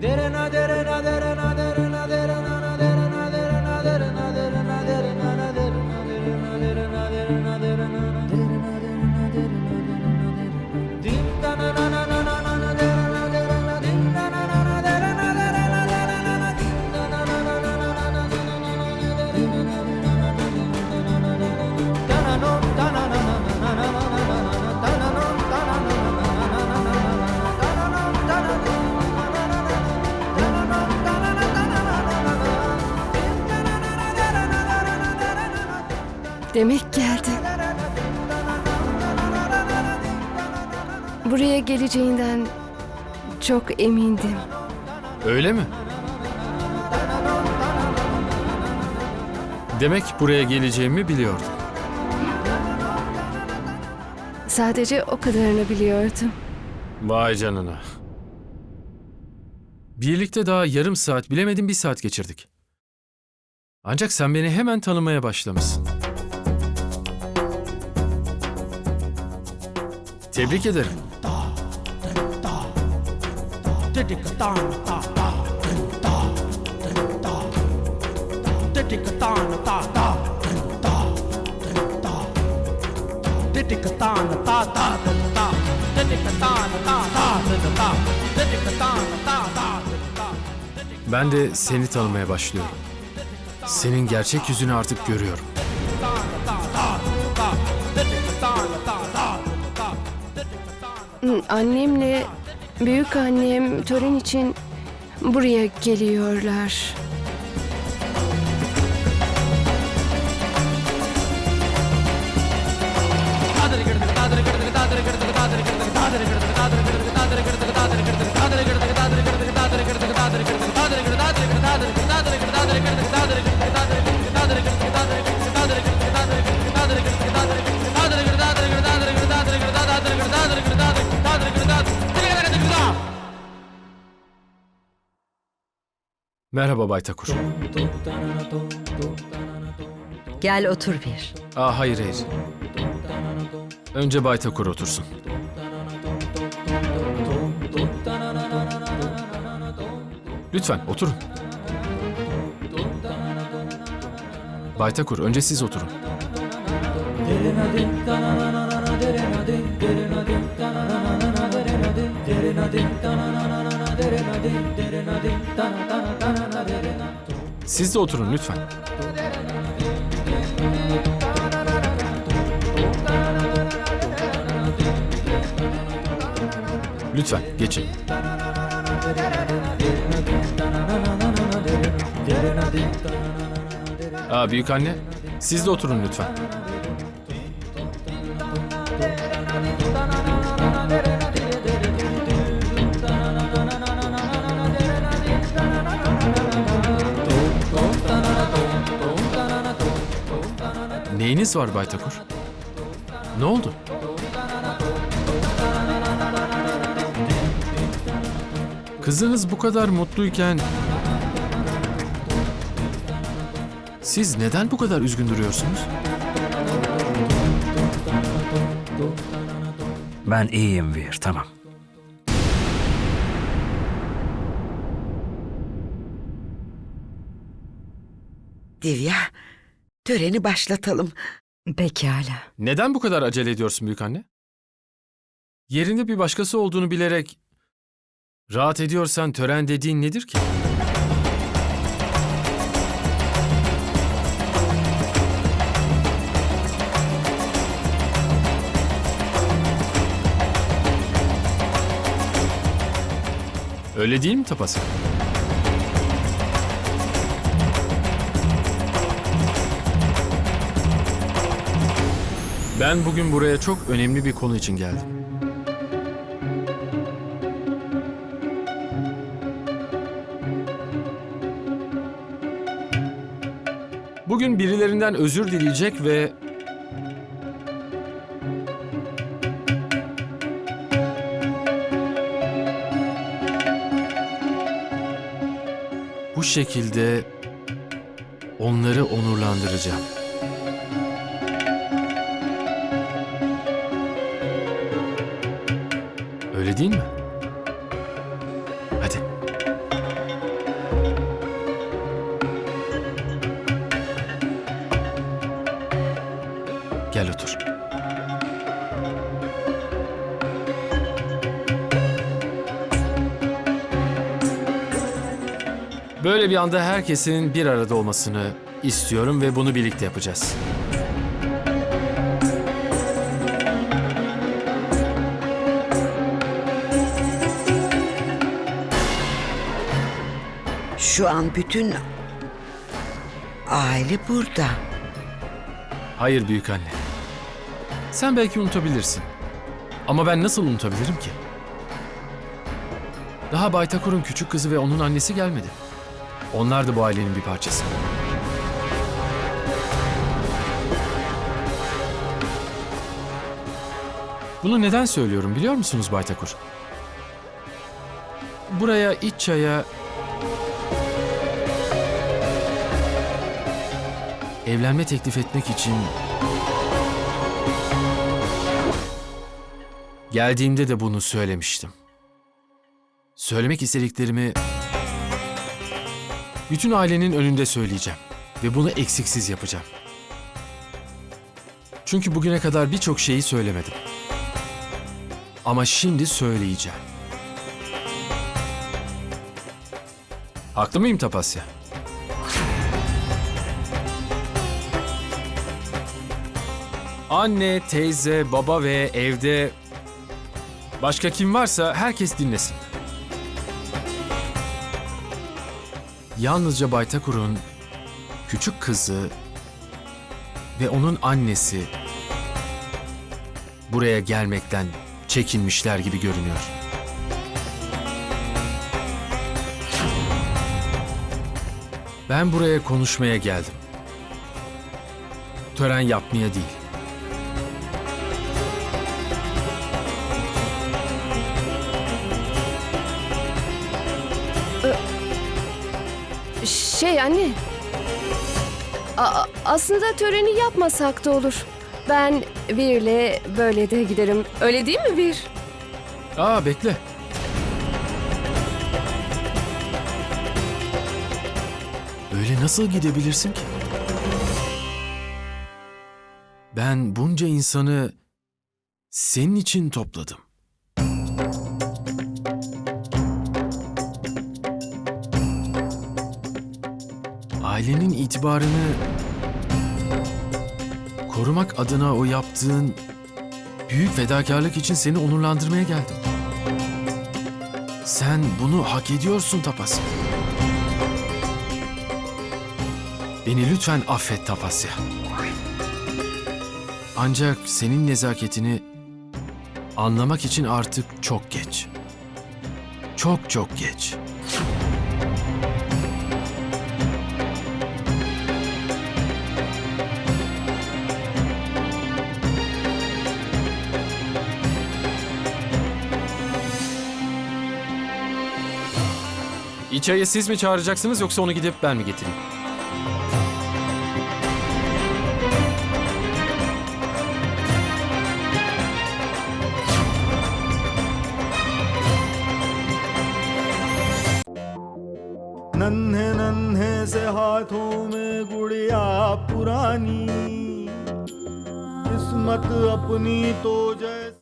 Dere na dere na dere Demek geldin. Buraya geleceğinden çok emindim. Öyle mi? Demek buraya geleceğimi biliyordum. Sadece o kadarını biliyordum. Vay canına. Birlikte daha yarım saat, bilemedim bir saat geçirdik. Ancak sen beni hemen tanımaya başlamışsın. Tebrik ederim. Ben de seni tanımaya başlıyorum. Senin gerçek yüzünü artık görüyorum. Annemle büyük annem tören için buraya geliyorlar. Merhaba Bay Takur. Gel otur bir. Aa hayır hayır. Önce Bay Takur otursun. Lütfen oturun. Bay Takur önce siz oturun. Siz de oturun lütfen. Lütfen geçin. Aa büyük anne, siz de oturun lütfen. Neyiniz var Bay Takur? Ne oldu? Kızınız bu kadar mutluyken siz neden bu kadar üzgün duruyorsunuz? Ben iyiyim Vir, tamam. Divya, töreni başlatalım. Pekala. Neden bu kadar acele ediyorsun büyük anne? Yerinde bir başkası olduğunu bilerek rahat ediyorsan tören dediğin nedir ki? Öyle değil mi Tapası? Ben bugün buraya çok önemli bir konu için geldim. Bugün birilerinden özür dileyecek ve bu şekilde Onları onurlandıracağım. Öyle değil mi? Hadi. Gel otur. Böyle bir anda herkesin bir arada olmasını istiyorum ve bunu birlikte yapacağız. Şu an bütün aile burada. Hayır büyük anne. Sen belki unutabilirsin. Ama ben nasıl unutabilirim ki? Daha Baytakur'un küçük kızı ve onun annesi gelmedi. Onlar da bu ailenin bir parçası. Bunu neden söylüyorum biliyor musunuz Baytakur? Buraya iç çaya evlenme teklif etmek için geldiğimde de bunu söylemiştim. Söylemek istediklerimi bütün ailenin önünde söyleyeceğim ve bunu eksiksiz yapacağım. Çünkü bugüne kadar birçok şeyi söylemedim. Ama şimdi söyleyeceğim. Haklı mıyım Tapasya? Anne, teyze, baba ve evde başka kim varsa herkes dinlesin. Yalnızca Baytakur'un küçük kızı ve onun annesi buraya gelmekten çekinmişler gibi görünüyor. Ben buraya konuşmaya geldim. Tören yapmaya değil. Şey anne. A- aslında töreni yapmasak da olur. Ben Vir'le böyle de giderim. Öyle değil mi Vir? Aa bekle. Öyle nasıl gidebilirsin ki? Ben bunca insanı senin için topladım. Ailenin itibarını korumak adına o yaptığın büyük fedakarlık için seni onurlandırmaya geldim. Sen bunu hak ediyorsun Tapasya. Beni lütfen affet Tapasya. Ancak senin nezaketini anlamak için artık çok geç. Çok çok geç. İçeriye siz mi çağıracaksınız yoksa onu gidip ben mi getireyim? नन्हे नन्हे से हाथों में गुड़िया पुरानी किस्मत अपनी तो जैसे